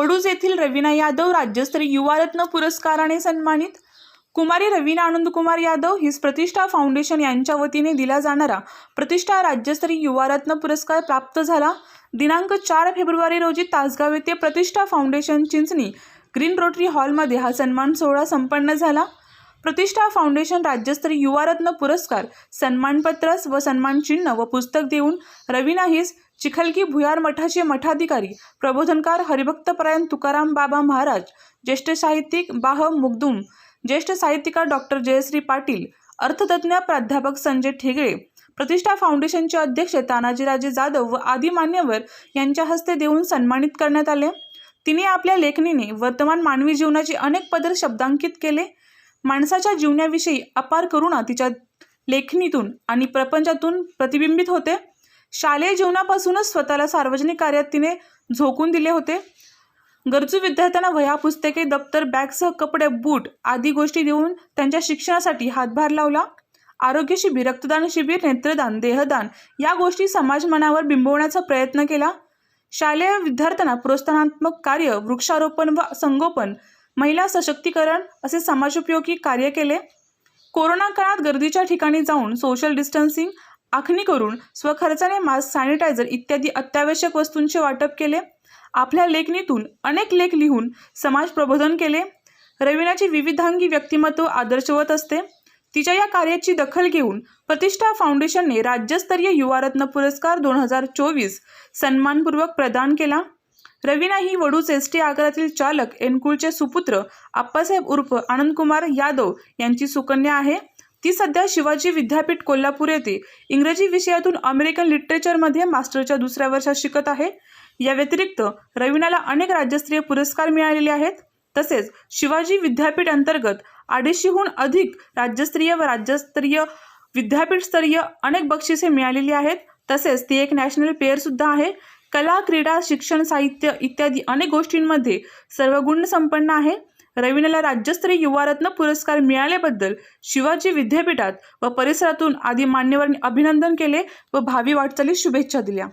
वडूज येथील रवीना यादव राज्यस्तरीय युवारत्न पुरस्काराने सन्मानित. कुमारी रवीना आनंदकुमार यादव हिस प्रतिष्ठा फाउंडेशन यांच्या वतीने दिला जाणारा प्रतिष्ठा राज्यस्तरीय युवारत्न पुरस्कार प्राप्त झाला. दिनांक चार फेब्रुवारी रोजी तासगाव येथे प्रतिष्ठा फाउंडेशन चिंचणी ग्रीन रोटरी हॉलमध्ये हा सन्मान सोहळा संपन्न झाला. प्रतिष्ठा फाउंडेशन राज्यस्तरीय युवारत्न पुरस्कार सन्मानपत्रस व सन्मान चिन्ह व पुस्तक देऊन रवीना हिस चिखलकी भुयार मठाचे मठाधिकारी प्रबोधनकार हरिभक्तपरायण तुकाराम बाबा महाराज ज्येष्ठ साहित्यिक बाह मुगदुम ज्येष्ठ साहित्यिका डॉक्टर जयश्री पाटील अर्थतज्ञ प्राध्यापक संजय ठेगळे प्रतिष्ठा फाउंडेशनचे अध्यक्ष तानाजीराजे जाधव व आदी मान्यवर यांच्या हस्ते देऊन सन्मानित करण्यात आले. तिने आपल्या लेखणीने वर्तमान मानवी जीवनाचे अनेक पदर शब्दांकित केले. माणसाच्या जीवनाविषयी अपार करुणा तिच्या लेखणीतून आणि प्रपंचातून प्रतिबिंबित होते. शालेय जीवनापासूनच स्वतःला सार्वजनिक कार्यात तिने झोकून दिले होते. गरजू विद्यार्थ्यांना वह्या पुस्तके दप्तर बॅगसह कपडे बूट आदी गोष्टी देऊन त्यांच्या शिक्षणासाठी हातभार लावला. आरोग्य शिबिर रक्तदान शिबिर नेत्रदान देहदान या गोष्टी समाज मनावर बिंबवण्याचा प्रयत्न केला. शालेय विद्यार्थ्यांना प्रोत्साहनात्मक कार्य वृक्षारोपण व संगोपन महिला सशक्तीकरण असे समाजोपयोगी कार्य केले. कोरोना काळात गर्दीच्या ठिकाणी जाऊन सोशल डिस्टन्सिंग आखणी करून स्वखर्चाने मास्क सॅनिटायझर इत्यादी अत्यावश्यक वस्तूंचे वाटप केले. आपल्या लेखणीतून अनेक लेख लिहून समाज प्रबोधन केले. रवीनाची विविधांगी व्यक्तिमत्व आदर्शवत असते. तिच्या या कार्याची दखल घेऊन प्रतिष्ठा फाउंडेशनने राज्यस्तरीय युवारत्न पुरस्कार दोन हजार चोवीस सन्मानपूर्वक प्रदान केला. रवीना ही वडूच एस टी आगारातील चालक एनकुळचे सुपुत्र आप्पासाहेब उर्फ आनंदकुमार यादव यांची सुकन्या आहे. ती सध्या शिवाजी विद्यापीठ कोल्हापूर येथे इंग्रजी विषयातून अमेरिकन लिटरेचरमध्ये मास्टरच्या दुसऱ्या वर्षात शिकत आहे. या व्यतिरिक्त रवीनाला अनेक राज्यस्तरीय पुरस्कार मिळालेले आहेत. तसेच शिवाजी विद्यापीठ अंतर्गत अडीचशेहून अधिक राज्यस्तरीय व राज्यस्तरीय विद्यापीठस्तरीय अनेक बक्षिसे मिळालेली आहेत. तसेच ती एक नॅशनल पेअरसुद्धा आहे. कला क्रीडा शिक्षण साहित्य इत्यादी अनेक गोष्टींमध्ये सर्वगुण संपन्न आहे. रवीनाला राज्यस्तरीय युवारत्न पुरस्कार मिळाल्याबद्दल शिवाजी विद्यापीठात व परिसरातून आदी मान्यवरांनी अभिनंदन केले व भावी वाटचाली शुभेच्छा दिल्या.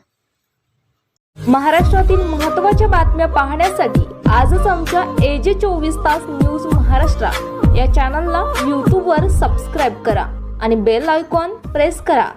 महाराष्ट्रातील महत्त्वाच्या बातम्या पाहण्यासाठी आजच आमच्या एजे चोवीस तास न्यूज महाराष्ट्र या चॅनलला यूट्यूबवर सबस्क्राईब करा आणि बेल आयकॉन प्रेस करा.